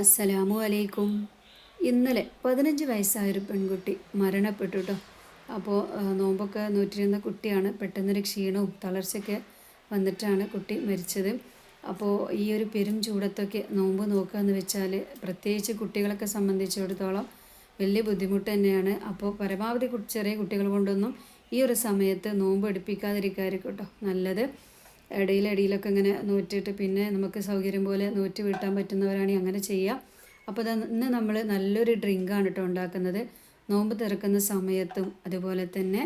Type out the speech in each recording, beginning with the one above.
അസ്സലാമു അലൈക്കും. ഇന്നലെ പതിനഞ്ച് വയസ്സായൊരു പെൺകുട്ടി മരണപ്പെട്ടു കേട്ടോ അപ്പോൾ നോമ്പൊക്കെ നൂറ്റിരുന്ന കുട്ടിയാണ്. പെട്ടെന്നൊരു ക്ഷീണവും തളർച്ചയൊക്കെ വന്നിട്ടാണ് കുട്ടി മരിച്ചത്. അപ്പോൾ ഈ ഒരു പെരും ചൂടത്തൊക്കെ നോമ്പ് നോക്കുക എന്ന് വെച്ചാൽ പ്രത്യേകിച്ച് കുട്ടികളൊക്കെ സംബന്ധിച്ചിടത്തോളം വലിയ ബുദ്ധിമുട്ട് തന്നെയാണ്. അപ്പോൾ പരമാവധി ചെറിയ കുട്ടികൾ കൊണ്ടൊന്നും ഈ ഒരു സമയത്ത് നോമ്പ് എടുപ്പിക്കാതിരിക്കാതിരിക്കും കേട്ടോ നല്ലത്. ഇടയിലിടയിലൊക്കെ ഇങ്ങനെ നൂറ്റിട്ട് പിന്നെ നമുക്ക് സൗകര്യം പോലെ നൂറ്റി വീട്ടാൻ പറ്റുന്നവരാണെങ്കിൽ അങ്ങനെ ചെയ്യാം. അപ്പോൾ ഇന്ന് നമ്മൾ നല്ലൊരു ഡ്രിങ്കാണ് കേട്ടോ ഉണ്ടാക്കുന്നത്. നോമ്പ് തുറക്കുന്ന സമയത്തും അതുപോലെ തന്നെ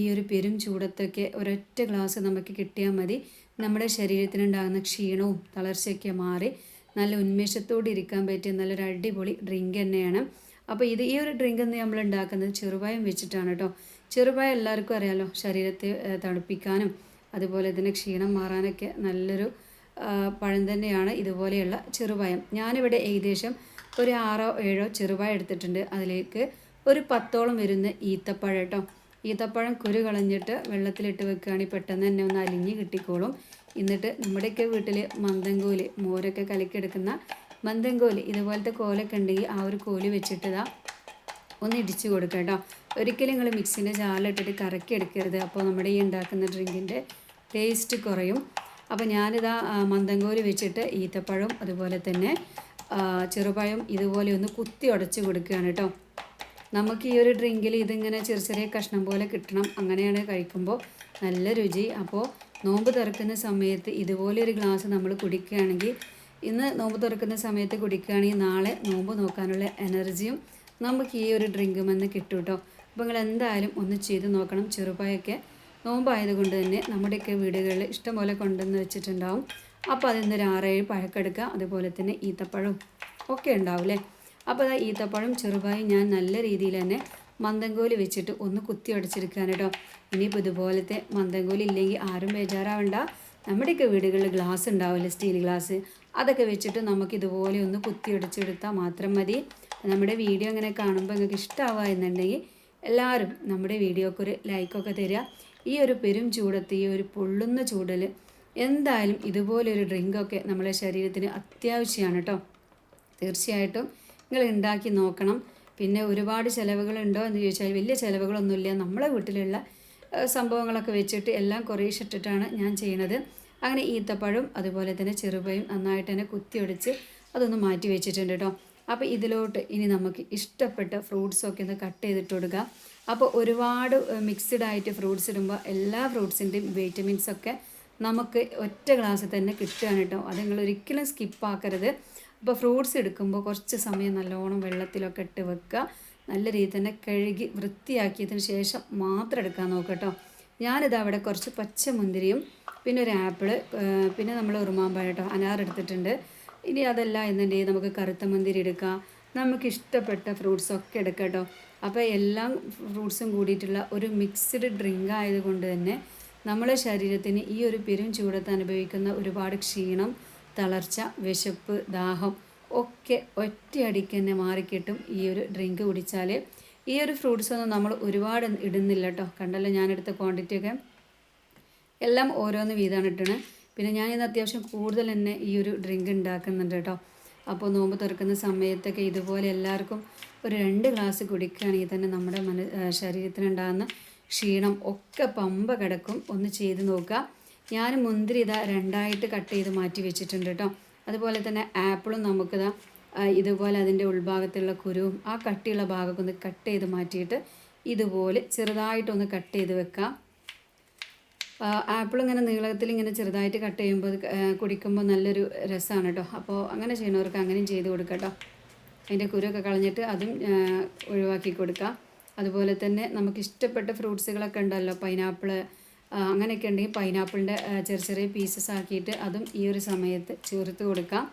ഈ ഒരു പെരും ചൂടത്തൊക്കെ ഒരൊറ്റ ഗ്ലാസ് നമുക്ക് കിട്ടിയാൽ മതി. നമ്മുടെ ശരീരത്തിനുണ്ടാകുന്ന ക്ഷീണവും തളർച്ചയൊക്കെ മാറി നല്ല ഉന്മേഷത്തോടെ ഇരിക്കാൻ പറ്റിയ നല്ലൊരു അടിപൊളി ഡ്രിങ്ക് തന്നെയാണ്. അപ്പോൾ ഇത് ഈ ഒരു ഡ്രിങ്ക് എന്ന് നമ്മൾ ഉണ്ടാക്കുന്നത് ചെറുപായം വെച്ചിട്ടാണ് കേട്ടോ. ചെറുപായം എല്ലാവർക്കും അറിയാമല്ലോ ശരീരത്തെ തണുപ്പിക്കാനും അതുപോലെ തന്നെ ക്ഷീണം മാറാനൊക്കെ നല്ലൊരു പഴം തന്നെയാണ് ഇതുപോലെയുള്ള ചെറുപഴം ഞാനിവിടെ ഏകദേശം ഒരു ആറോ ഏഴോ ചെറുപഴം എടുത്തിട്ടുണ്ട്. അതിലേക്ക് ഒരു പത്തോളം വരുന്ന ഈത്തപ്പഴം കേട്ടോ. ഈത്തപ്പഴം കുരു കളഞ്ഞിട്ട് വെള്ളത്തിലിട്ട് വെക്കുകയാണെങ്കിൽ പെട്ടെന്ന് തന്നെ ഒന്ന് അലിഞ്ഞ് കിട്ടിക്കോളും. എന്നിട്ട് നമ്മുടെയൊക്കെ വീട്ടിൽ മന്ദങ്കോൽ മോരൊക്കെ കലക്കിയെടുക്കുന്ന മന്ദങ്കോൽ ഇതുപോലത്തെ കോലൊക്കെ ഉണ്ടെങ്കിൽ ആ ഒരു കോൽ വെച്ചിട്ട് ഒന്ന് ഇടിച്ചു കൊടുക്കാം കേട്ടോ. ഒരിക്കലും നിങ്ങൾ മിക്സിന്റെ ചാലിട്ടിട്ട് കറക്കി എടുക്കരുത്. അപ്പോൾ നമ്മുടെ ഈ ഉണ്ടാക്കുന്ന ഡ്രിങ്കിന്റെ ടേസ്റ്റ് കുറയും. അപ്പോൾ ഞാനിതാ മന്ദങ്കോൽ വെച്ചിട്ട് ഈത്തപ്പഴം അതുപോലെ തന്നെ ചെറുപഴം ഇതുപോലെ ഒന്ന് കുത്തി ഉടച്ച് കൊടുക്കുകയാണ് കേട്ടോ. നമുക്ക് ഈ ഒരു ഡ്രിങ്കിൽ ഇതിങ്ങനെ ചെറിയ ചെറിയ കഷ്ണം പോലെ കിട്ടണം. അങ്ങനെയാണ് കഴിക്കുമ്പോൾ നല്ല രുചി. അപ്പോൾ നോമ്പ് തുറക്കുന്ന സമയത്ത് ഇതുപോലെ ഒരു ഗ്ലാസ് നമ്മൾ കുടിക്കുകയാണെങ്കിൽ ഇന്ന് നോമ്പ് തുറക്കുന്ന സമയത്ത് കുടിക്കുകയാണെങ്കിൽ നാളെ നോമ്പ് നോക്കാനുള്ള എനർജിയും നമുക്ക് ഈ ഒരു ഡ്രിങ്കുമെന്ന് കിട്ടും കേട്ടോ. അപ്പോൾ നിങ്ങൾ എന്തായാലും ഒന്ന് ചെയ്ത് നോക്കണം. ചെറുപായൊക്കെ നോമ്പായതുകൊണ്ട് തന്നെ നമ്മുടെയൊക്കെ വീടുകളിൽ ഇഷ്ടംപോലെ കൊണ്ടുവന്ന് വെച്ചിട്ടുണ്ടാവും. അപ്പോൾ അതിൽ നിന്ന് ഒരു ആറേഴ് പഴക്കെടുക്കുക അതുപോലെ തന്നെ ഈത്തപ്പഴം ഒക്കെ ഉണ്ടാവില്ലേ അപ്പോൾ അതാ ഈത്തപ്പഴം ചെറുപായും ഞാൻ നല്ല രീതിയിൽ തന്നെ മന്ദംകോലി വെച്ചിട്ട് ഒന്ന് കുത്തി അടച്ചെടുക്കാൻ കേട്ടോ. ഇനിയിപ്പോൾ ഇതുപോലത്തെ മന്ദംകോലി ഇല്ലെങ്കിൽ ആരും ബേജാറാവണ്ട. നമ്മുടെയൊക്കെ വീടുകളിൽ ഗ്ലാസ് ഉണ്ടാവില്ലേ? Steel glass. അതൊക്കെ വെച്ചിട്ട് നമുക്ക് ഇതുപോലെ ഒന്ന് കുത്തി അടിച്ചെടുത്താൽ മാത്രം മതി. നമ്മുടെ വീഡിയോ അങ്ങനെ കാണുമ്പോൾ നിങ്ങൾക്ക് ഇഷ്ടമാവുക എന്നുണ്ടെങ്കിൽ എല്ലാവരും നമ്മുടെ വീഡിയോക്ക് ഒരു ലൈക്കൊക്കെ തരിക. ഈ ഒരു പെരും ചൂടത്ത് ഈ ഒരു പൊള്ളുന്ന ചൂടൽ എന്തായാലും ഇതുപോലൊരു ഡ്രിങ്കൊക്കെ നമ്മുടെ ശരീരത്തിന് അത്യാവശ്യമാണ് കേട്ടോ തീർച്ചയായിട്ടും നിങ്ങൾ ഉണ്ടാക്കി നോക്കണം. പിന്നെ ഒരുപാട് ചിലവുകളുണ്ടോ എന്ന് ചോദിച്ചാൽ വലിയ ചിലവുകളൊന്നുമില്ല. നമ്മളെ വീട്ടിലുള്ള സംഭവങ്ങളൊക്കെ വെച്ചിട്ട് എല്ലാം കുറേശിട്ടിട്ടാണ് ഞാൻ ചെയ്യണത്. അങ്ങനെ ഈത്തപ്പഴം അതുപോലെ തന്നെ ചെറുപയും നന്നായിട്ട് തന്നെ കുത്തിയൊടിച്ച് അതൊന്ന് മാറ്റി വെച്ചിട്ടുണ്ട് കേട്ടോ അപ്പോൾ ഇതിലോട്ട് ഇനി നമുക്ക് ഇഷ്ടപ്പെട്ട ഫ്രൂട്ട്സൊക്കെ ഒന്ന് കട്ട് ചെയ്തിട്ട് കൊടുക്കുക അപ്പോൾ ഒരുപാട് മിക്സ്ഡ് ആയിട്ട് ഫ്രൂട്ട്സ് ഇടുമ്പോൾ എല്ലാ ഫ്രൂട്ട്സിന്റെയും വൈറ്റമിൻസ് ഒക്കെ നമുക്ക് ഒറ്റ ഗ്ലാസ്സിൽ തന്നെ കിട്ടുകയാണ് കേട്ടോ അത് നിങ്ങൾ ഒരിക്കലും സ്കിപ്പാക്കരുത് അപ്പോൾ ഫ്രൂട്ട്സ് എടുക്കുമ്പോൾ കുറച്ച് സമയം നല്ലോണം വെള്ളത്തിലൊക്കെ ഇട്ട് വെക്കുക. നല്ല രീതിയിൽ തന്നെ കഴുകി വൃത്തിയാക്കിയതിന് ശേഷം മാത്രം എടുക്കാൻ നോക്കുക കേട്ടോ ഞാനിത് അവിടെ കുറച്ച് പച്ചമുന്തിരിയും പിന്നെ ഒരു ആപ്പിൾ പിന്നെ നമ്മൾ ഉറുമാമ്പഴം കേട്ടോ അനാർ എടുത്തിട്ടുണ്ട്. ഇനി അതല്ല എന്നുണ്ടെങ്കിൽ നമുക്ക് കറുത്ത മുന്തിരി എടുക്കാം. നമുക്ക് ഇഷ്ടപ്പെട്ട ഫ്രൂട്ട്സ് ഒക്കെ എടുക്കാം കേട്ടോ അപ്പോൾ എല്ലാ ഫ്രൂട്ട്സും കൂടിയിട്ടുള്ള ഒരു മിക്സ്ഡ് ഡ്രിങ്ക് ആയതുകൊണ്ട് തന്നെ നമ്മളെ ശരീരത്തിന് ഈ ഒരു പെരും ചൂടത്ത് അനുഭവിക്കുന്ന ഒരുപാട് ക്ഷീണം തളർച്ച വിശപ്പ് ദാഹം ഒക്കെ ഒറ്റയടിക്ക് തന്നെ മാറിക്കിട്ടും ഈ ഒരു ഡ്രിങ്ക് കുടിച്ചാൽ. ഈ ഒരു ഫ്രൂട്ട്സ് ഒന്നും നമ്മൾ ഒരുപാട് ഇടുന്നില്ല കേട്ടോ. കണ്ടല്ലോ ഞാനെടുത്ത ക്വാണ്ടിറ്റിയൊക്കെ എല്ലാം ഓരോന്ന് വീതമാണ് ഇട്ടണ് പിന്നെ ഇന്ന് അത്യാവശ്യം കൂടുതൽ തന്നെ ഈ ഒരു ഡ്രിങ്ക് ഉണ്ടാക്കുന്നുണ്ട് കേട്ടോ അപ്പോൾ നോമ്പ് തുറക്കുന്ന സമയത്തൊക്കെ ഇതുപോലെ എല്ലാവർക്കും ഒരു രണ്ട് ഗ്ലാസ് കുടിക്കുകയാണെങ്കിൽ തന്നെ നമ്മുടെ മന ശരീരത്തിനുണ്ടാകുന്ന ക്ഷീണം ഒക്കെ പമ്പ കിടക്കും. ഒന്ന് ചെയ്ത് നോക്കുക. ഞാൻ മുന്തിരി ഇതാ രണ്ടായിട്ട് കട്ട് ചെയ്ത് മാറ്റി വെച്ചിട്ടുണ്ട് കേട്ടോ അതുപോലെ തന്നെ ആപ്പിളും നമുക്കിതാ ഇതുപോലെ അതിന്റെ ഉൾഭാഗത്തുള്ള കുരുവും ആ കട്ടിയുള്ള ഭാഗമൊക്കെ ഒന്ന് കട്ട് ചെയ്ത് മാറ്റിയിട്ട് ഇതുപോലെ ചെറുതായിട്ടൊന്ന് കട്ട് ചെയ്ത് വെക്കാം ആപ്പിൾ ഇങ്ങനെ നീളത്തിൽ ഇങ്ങനെ ചെറുതായിട്ട് കട്ട് ചെയ്യുമ്പോൾ കുടിക്കുമ്പോൾ നല്ലൊരു രസമാണ് കേട്ടോ. അപ്പോൾ അങ്ങനെ ചെയ്യുന്നവർക്ക് അങ്ങനെയും ചെയ്ത് കൊടുക്കാം കേട്ടോ അതിന്റെ കുരൊക്കെ കളഞ്ഞിട്ട് അതും ഒഴിവാക്കി കൊടുക്കാം. അതുപോലെ തന്നെ നമുക്ക് ഇഷ്ടപ്പെട്ട ഫ്രൂട്ട്സുകളൊക്കെ ഉണ്ടല്ലോ പൈനാപ്പിൾ അങ്ങനെയൊക്കെ ഉണ്ടെങ്കിൽ പൈനാപ്പിളിന്റെ ചെറിയ ചെറിയ പീസസ് ആക്കിയിട്ട് അതും ഈ ഒരു സമയത്ത് ചേർത്ത് കൊടുക്കാം.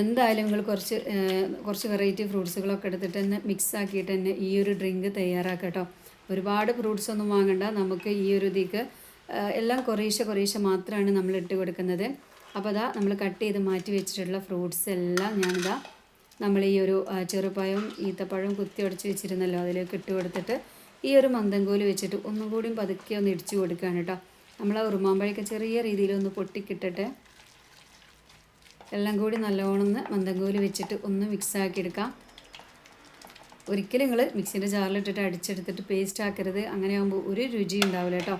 എന്തായാലും നിങ്ങൾ കുറച്ച് കുറച്ച് വെറൈറ്റി ഫ്രൂട്ട്സുകളൊക്കെ എടുത്തിട്ട് തന്നെ മിക്സ് ആക്കിയിട്ട് തന്നെ ഈ ഒരു ഡ്രിങ്ക് തയ്യാറാക്കാം കേട്ടോ. ഒരുപാട് ഫ്രൂട്ട്സ് ഒന്നും വാങ്ങണ്ട. നമുക്ക് ഈ ഒരു ഇതിക്ക് എല്ലാം കുറേശ്ശെ കുറേശ്ശെ മാത്രമാണ് നമ്മൾ ഇട്ട് കൊടുക്കുന്നത്. അപ്പോൾ അതാ നമ്മൾ കട്ട് ചെയ്ത് മാറ്റി വെച്ചിട്ടുള്ള ഫ്രൂട്ട്സ് എല്ലാം ഞാനിതാ നമ്മൾ ഈ ഒരു ചെറുപഴം ഈത്തപ്പഴം കുത്തി ഉടച്ച് വെച്ചിരുന്നല്ലോ അതിലേക്ക് ഇട്ട് കൊടുത്തിട്ട് ഈ ഒരു മന്ദങ്കോൽ വെച്ചിട്ട് ഒന്നും കൂടിയും പതുക്കെ ഒന്ന് ഇടിച്ച് കൊടുക്കുകയാണ് കേട്ടോ. നമ്മൾ ആ ഉറുമാമ്പഴൊക്കെ ചെറിയ രീതിയിലൊന്ന് പൊട്ടിക്കിട്ടിട്ട് എല്ലാം കൂടി നല്ലോണം ഒന്ന് കോൽ വെച്ചിട്ട് ഒന്ന് മിക്സാക്കി എടുക്കാം ഒരിക്കലും നിങ്ങൾ മിക്സിന്റെ ജാറിലിട്ടിട്ട് അടിച്ചെടുത്തിട്ട് പേസ്റ്റ് ആക്കരുത്. അങ്ങനെ ആകുമ്പോൾ ഒരു രുചി ഉണ്ടാവില്ല കേട്ടോ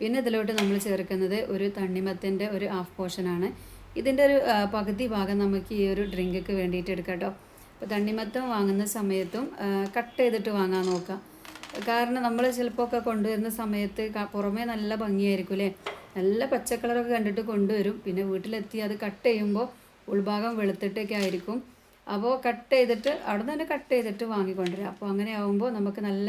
പിന്നെ ഇതിലോട്ട് നമ്മൾ ചേർക്കുന്നത് ഒരു തണ്ണിമത്തിന്റെ ഒരു ഹാഫ് പോർഷനാണ് ഇതിന്റെ ഒരു പകുതി ഭാഗം നമുക്ക് ഈ ഒരു ഡ്രിങ്കൊക്കെ വേണ്ടിയിട്ട് എടുക്കാം കേട്ടോ അപ്പോൾ തണ്ണിമത്തം വാങ്ങുന്ന സമയത്തും കട്ട് ചെയ്തിട്ട് വാങ്ങാൻ നോക്കാം. കാരണം നമ്മൾ ചിലപ്പോൾ ഒക്കെ കൊണ്ടുവരുന്ന സമയത്ത് പുറമേ നല്ല ഭംഗിയായിരിക്കും അല്ലേ നല്ല പച്ചക്കളറൊക്കെ കണ്ടിട്ട് കൊണ്ടുവരും. പിന്നെ വീട്ടിലെത്തി അത് കട്ട് ചെയ്യുമ്പോൾ ഉൾഭാഗം വെളുത്തിട്ടൊക്കെ ആയിരിക്കും. അപ്പോൾ കട്ട് ചെയ്തിട്ട് അവിടെ നിന്ന് തന്നെ കട്ട് ചെയ്തിട്ട് വാങ്ങിക്കൊണ്ടുവരാം അപ്പോൾ അങ്ങനെ ആകുമ്പോൾ നമുക്ക് നല്ല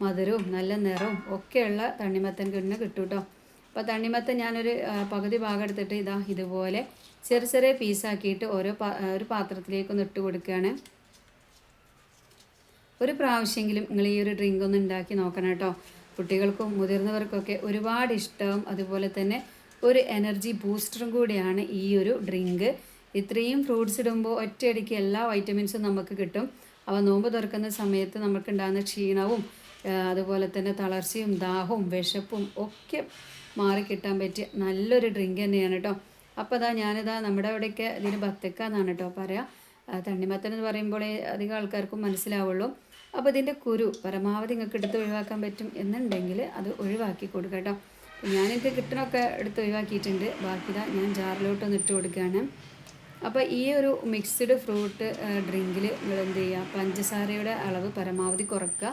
മധുരവും നല്ല നിറവും ഒക്കെയുള്ള തണ്ണിമത്തൻ കിണ്ണ് കിട്ടും കേട്ടോ അപ്പോൾ തണ്ണിമത്തൻ ഞാനൊരു പകുതി ഭാഗം എടുത്തിട്ട് ഇതാ ഇതുപോലെ ചെറിയ ചെറിയ പീസാക്കിയിട്ട് ഓരോ ഒരു പാത്രത്തിലേക്കൊന്ന് ഇട്ട് കൊടുക്കുകയാണ്. ഒരു പ്രാവശ്യമെങ്കിലും നിങ്ങൾ ഈ ഒരു ഡ്രിങ്ക് ഒന്ന് ഉണ്ടാക്കി നോക്കണം കേട്ടോ കുട്ടികൾക്കും മുതിർന്നവർക്കൊക്കെ ഒരുപാട് ഇഷ്ടവും അതുപോലെ തന്നെ ഒരു എനർജി ബൂസ്റ്ററും കൂടിയാണ് ഈ ഒരു ഡ്രിങ്ക് ഇത്രയും ഫ്രൂട്ട്സ് ഇടുമ്പോൾ ഒറ്റയടിക്ക് എല്ലാ വൈറ്റമിൻസും നമുക്ക് കിട്ടും. അവ നോമ്പ് തുറക്കുന്ന സമയത്ത് നമുക്കുണ്ടാകുന്ന ക്ഷീണവും അതുപോലെ തന്നെ തളർച്ചയും ദാഹവും വിശപ്പും ഒക്കെ മാറിക്കിട്ടാൻ പറ്റിയ നല്ലൊരു ഡ്രിങ്ക് തന്നെയാണ് കേട്ടോ അപ്പോൾ അതാ ഞാനിതാ നമ്മുടെ അവിടെയൊക്കെ ഇതിന് ബത്തക്ക എന്നാണ് കേട്ടോ പറയാം. തണ്ണിമത്തൻ എന്ന് പറയുമ്പോഴേ അധികം ആൾക്കാർക്കും മനസ്സിലാവുള്ളൂ. അപ്പോൾ ഇതിന്റെ കുരു പരമാവധി നിങ്ങൾക്ക് എടുത്ത് ഒഴിവാക്കാൻ പറ്റും എന്നുണ്ടെങ്കിൽ അത് ഒഴിവാക്കി കൊടുക്കുക കേട്ടോ ഞാനിത് കിട്ടണമൊക്കെ എടുത്ത് ഒഴിവാക്കിയിട്ടുണ്ട്. ബാക്കി ഞാൻ ജാറിലോട്ടൊന്ന് ഇട്ട് കൊടുക്കുകയാണ്. അപ്പോൾ ഈ ഒരു മിക്സ്ഡ് ഫ്രൂട്ട് ഡ്രിങ്കിൽ നിങ്ങൾ എന്ത് ചെയ്യുക പഞ്ചസാരയുടെ അളവ് പരമാവധി കുറയ്ക്കുക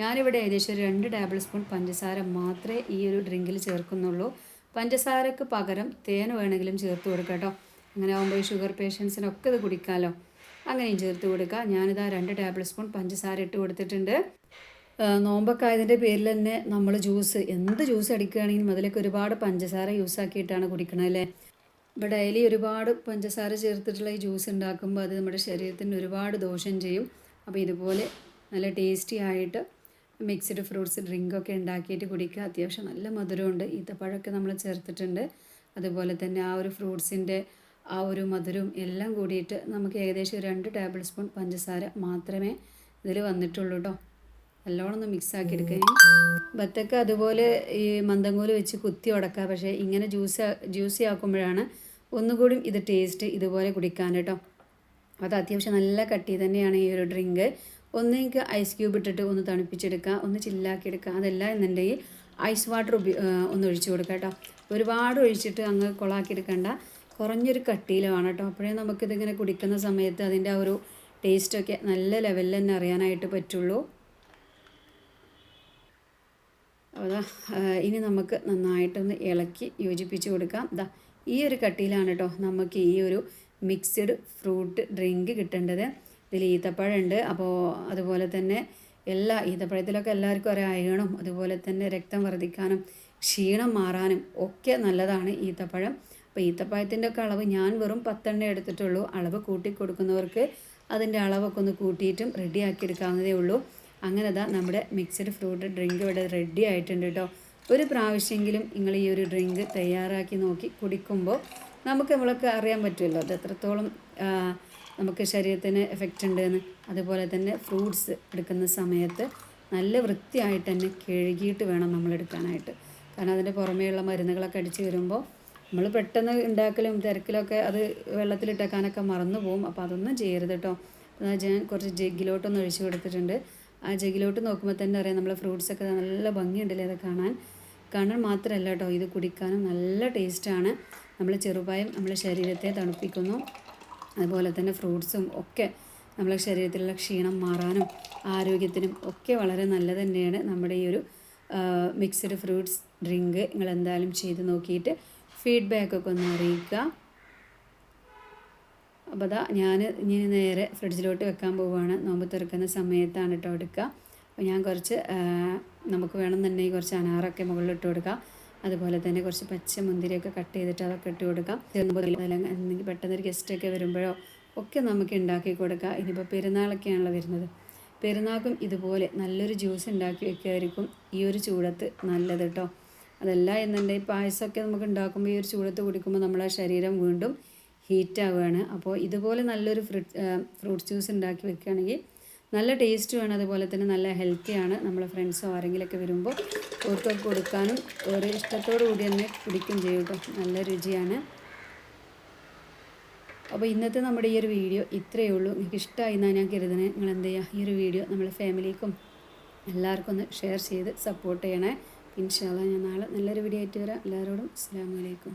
ഞാനിവിടെ ഏകദേശം രണ്ട് ടേബിൾ സ്പൂൺ പഞ്ചസാര മാത്രമേ ഈ ഒരു ഡ്രിങ്കിൽ ചേർക്കുന്നുള്ളൂ. പഞ്ചസാരക്ക് പകരം തേൻ വേണമെങ്കിലും ചേർത്ത് കൊടുക്കാം കേട്ടോ. അങ്ങനെ ആകുമ്പോൾ ഈ ഷുഗർ പേഷ്യൻസിനൊക്കെ ഇത് കുടിക്കാമല്ലോ അങ്ങനെയും ചേർത്ത് കൊടുക്കുക. ഞാനിതാ രണ്ട് ടേബിൾ സ്പൂൺ പഞ്ചസാര ഇട്ട് കൊടുത്തിട്ടുണ്ട്. നോമ്പൊക്കെ പേരിൽ തന്നെ നമ്മൾ ജ്യൂസ് എന്ത് ജ്യൂസ് അടിക്കുകയാണെങ്കിലും അതിലേക്ക് ഒരുപാട് പഞ്ചസാര യൂസ് ആക്കിയിട്ടാണ് കുടിക്കണത് അല്ലേ? ഇപ്പോൾ ഡെയിലി ഒരുപാട് പഞ്ചസാര ചേർത്തിട്ടുള്ള ഈ ജ്യൂസ് ഉണ്ടാക്കുമ്പോൾ അത് നമ്മുടെ ശരീരത്തിന് ഒരുപാട് ദോഷം ചെയ്യും. അപ്പോൾ ഇതുപോലെ നല്ല ടേസ്റ്റി ആയിട്ട് മിക്സ്ഡ് ഫ്രൂട്ട്സ് ഡ്രിങ്കൊക്കെ ഉണ്ടാക്കിയിട്ട് കുടിക്കുക. അത്യാവശ്യം നല്ല മധുരമുണ്ട്. ഈത്തപ്പഴമൊക്കെ നമ്മൾ ചേർത്തിട്ടുണ്ട്. അതുപോലെ തന്നെ ആ ഒരു ഫ്രൂട്ട്സിന്റെ ആ ഒരു മധുരം എല്ലാം കൂടിയിട്ട് നമുക്ക് ഏകദേശം രണ്ട് ടേബിൾ സ്പൂൺ പഞ്ചസാര മാത്രമേ ഇതിൽ വന്നിട്ടുള്ളൂ കേട്ടോ നല്ലോണം ഒന്ന് മിക്സ് ആക്കി എടുക്കുക ബത്തക്ക അതുപോലെ ഈ മന്ദങ്കോൽ വെച്ച് കുത്തി ഉടക്കുക പക്ഷേ ഇങ്ങനെ ജ്യൂസ് ജ്യൂസി ആക്കുമ്പോഴാണ് ഒന്നുകൂടി ഇത് ടേസ്റ്റ് ഇതുപോലെ കുടിക്കാൻ കേട്ടോ. അത് അത്യാവശ്യം നല്ല കട്ടി തന്നെയാണ് ഈ ഒരു ഡ്രിങ്ക് ഒന്ന് എനിക്ക് ഐസ് ക്യൂബ് ഇട്ടിട്ട് ഒന്ന് തണുപ്പിച്ചെടുക്കുക ഒന്ന് ചില്ലാക്കി എടുക്കുക അതല്ല എന്നുണ്ടെങ്കിൽ ഐസ് വാട്ടർ ഉപയോ ഒന്ന് ഒഴിച്ചു കൊടുക്കുക കേട്ടോ. ഒരുപാട് ഒഴിച്ചിട്ട് അങ്ങ് കൊളാക്കി എടുക്കേണ്ട. കുറഞ്ഞൊരു കട്ടിയിലാണ് കേട്ടോ. അപ്പോഴേ നമുക്കിതിങ്ങനെ കുടിക്കുന്ന സമയത്ത് അതിന്റെ ആ ഒരു ടേസ്റ്റൊക്കെ നല്ല ലെവലിൽ തന്നെ അറിയാനായിട്ട് പറ്റുള്ളൂ. അതാ ഇനി നമുക്ക് നന്നായിട്ടൊന്ന് ഇളക്കി യോജിപ്പിച്ച് കൊടുക്കാം. ദാ ഈ ഒരു കട്ടിയിലാണ് കേട്ടോ നമുക്ക് ഈ ഒരു മിക്സ്ഡ് ഫ്രൂട്ട് ഡ്രിങ്ക് കിട്ടേണ്ടത്. ഇതിൽ ഈത്തപ്പഴമുണ്ട് അപ്പോൾ അതുപോലെ തന്നെ എല്ലാ ഈത്തപ്പഴത്തിലൊക്കെ എല്ലാവർക്കും ഒരു അയണും അതുപോലെ തന്നെ രക്തം വർദ്ധിക്കാനും ക്ഷീണം മാറാനും ഒക്കെ നല്ലതാണ് ഈത്തപ്പഴം. അപ്പോൾ ഈത്തപ്പഴത്തിന്റെ ഒക്കെ അളവ് ഞാൻ വെറും പത്തെണ്ണ എടുത്തിട്ടുള്ളൂ. അളവ് കൂട്ടി കൊടുക്കുന്നവർക്ക് അതിന്റെ അളവൊക്കെ ഒന്ന് കൂട്ടിയിട്ടും റെഡിയാക്കി എടുക്കാവുന്നതേ ഉള്ളൂ. അങ്ങനെ അതാ നമ്മുടെ മിക്സഡ് ഫ്രൂട്ട് ഡ്രിങ്ക് ഇവിടെ റെഡി ആയിട്ടുണ്ട് കേട്ടോ ഒരു പ്രാവശ്യമെങ്കിലും നിങ്ങൾ ഈ ഒരു ഡ്രിങ്ക് തയ്യാറാക്കി നോക്കി കുടിക്കുമ്പോൾ നമുക്ക് നമ്മൾക്ക് അറിയാൻ പറ്റുമല്ലോ അത് എത്രത്തോളം നമുക്ക് ശരീരത്തിന് എഫക്റ്റ് ഉണ്ട് എന്ന് അതുപോലെ തന്നെ ഫ്രൂട്ട്സ് എടുക്കുന്ന സമയത്ത് നല്ല വൃത്തിയായിട്ട് തന്നെ കഴുകിയിട്ട് വേണം നമ്മൾ എടുക്കാനായിട്ട്. കാരണം അതിന്റെ പുറമേയുള്ള മരുന്നുകളൊക്കെ അടിച്ച് വരുമ്പോൾ നമ്മൾ പെട്ടെന്ന് ഉണ്ടാക്കലും തിരക്കിലൊക്കെ അത് വെള്ളത്തിലിട്ടേക്കാനൊക്കെ മറന്നു പോകും അപ്പോൾ അതൊന്നും ചെയ്യരുത് കേട്ടോ ഞാൻ കുറച്ച് ജഗ്ഗിലോട്ടൊന്ന് ഒഴിച്ചു കൊടുത്തിട്ടുണ്ട്. ആ ജഗിലോട്ട് നോക്കുമ്പോൾ തന്നെ അറിയാം നമ്മളെ ഫ്രൂട്ട്സൊക്കെ നല്ല ഭംഗിയുണ്ടല്ലേ അത് കാണാൻ. കാണാൻ മാത്രമല്ല കേട്ടോ ഇത് കുടിക്കാനും നല്ല ടേസ്റ്റാണ് നമ്മൾ ചെറുപായം നമ്മളെ ശരീരത്തെ തണുപ്പിക്കുന്നു. അതുപോലെ തന്നെ ഫ്രൂട്ട്സും ഒക്കെ നമ്മളെ ശരീരത്തിലുള്ള ക്ഷീണം മാറാനും ആരോഗ്യത്തിനും ഒക്കെ വളരെ നല്ലത് തന്നെയാണ് നമ്മുടെ ഈ ഒരു മിക്സഡ് ഫ്രൂട്ട്സ് ഡ്രിങ്ക് നിങ്ങൾ എന്തായാലും ചെയ്ത് നോക്കിയിട്ട് ഫീഡ്ബാക്കൊക്കെ ഒന്ന് അറിയിക്കുക. അപ്പോൾ അതാ ഞാൻ ഇനി നേരെ ഫ്രിഡ്ജിലോട്ട് വെക്കാൻ പോവുകയാണ് നോമ്പ് തുറക്കുന്ന സമയത്താണ് കേട്ടോ എടുക്കുക അപ്പോൾ ഞാൻ കുറച്ച് നമുക്ക് വേണം വേണമെന്നുണ്ടെങ്കിൽ കുറച്ച് അനാറൊക്കെ മുകളിലിട്ട് കൊടുക്കാം. അതുപോലെ തന്നെ കുറച്ച് പച്ച മുന്തിരിയൊക്കെ കട്ട് ചെയ്തിട്ട് അതൊക്കെ ഇട്ട് കൊടുക്കാം. അല്ലെങ്കിൽ പെട്ടെന്നൊരു ഗസ്റ്റൊക്കെ വരുമ്പോഴോ ഒക്കെ നമുക്ക് ഉണ്ടാക്കി കൊടുക്കാം. ഇനിയിപ്പോൾ പെരുന്നാളൊക്കെയാണല്ലോ വരുന്നത്. പെരുന്നാൾക്കും ഇതുപോലെ നല്ലൊരു ജ്യൂസ് ഉണ്ടാക്കി വെക്കുമായിരിക്കും ഈ ഒരു ചൂടത്ത് നല്ലത് കേട്ടോ അതല്ല എന്നുണ്ടെങ്കിൽ പായസമൊക്കെ നമുക്ക് ഉണ്ടാക്കുമ്പോൾ ഈ ഒരു ചൂടത്ത് കുടിക്കുമ്പോൾ നമ്മളെ ശരീരം വീണ്ടും ഹീറ്റ് ആവുകയാണ് അപ്പോൾ ഇതുപോലെ നല്ലൊരു ഫ്രൂട്ട് ജ്യൂസ് ഉണ്ടാക്കി വെക്കുകയാണെങ്കിൽ നല്ല ടേസ്റ്റുമാണ് അതുപോലെ തന്നെ നല്ല ഹെൽത്തിയാണ് നമ്മളെ ഫ്രണ്ട്സോ ആരെങ്കിലുമൊക്കെ വരുമ്പോൾ ഓർക്കൊക്കെ കൊടുക്കാനും ഒരു ഇഷ്ടത്തോടു കൂടി തന്നെ കുടിക്കും ചെയ്യും കേട്ടോ. നല്ല രുചിയാണ്. അപ്പോൾ ഇന്നത്തെ നമ്മുടെ ഈ ഒരു വീഡിയോ ഇത്രയേ ഉള്ളൂ. നിങ്ങൾക്ക് ഇഷ്ടമായി എന്നാണ് ഞാൻ കരുതുന്നത്. നിങ്ങൾ എന്ത് ചെയ്യുക? ഈ ഒരു വീഡിയോ നമ്മളെ ഫാമിലിക്കും എല്ലാവർക്കും ഒന്ന് ഷെയർ ചെയ്ത് സപ്പോർട്ട് ചെയ്യണേ. ഇൻഷാല്ല ഞാൻ നാളെ നല്ലൊരു വീഡിയോ ആയിട്ട് വരാം. എല്ലാവരോടും അസ്സാം വലൈക്കും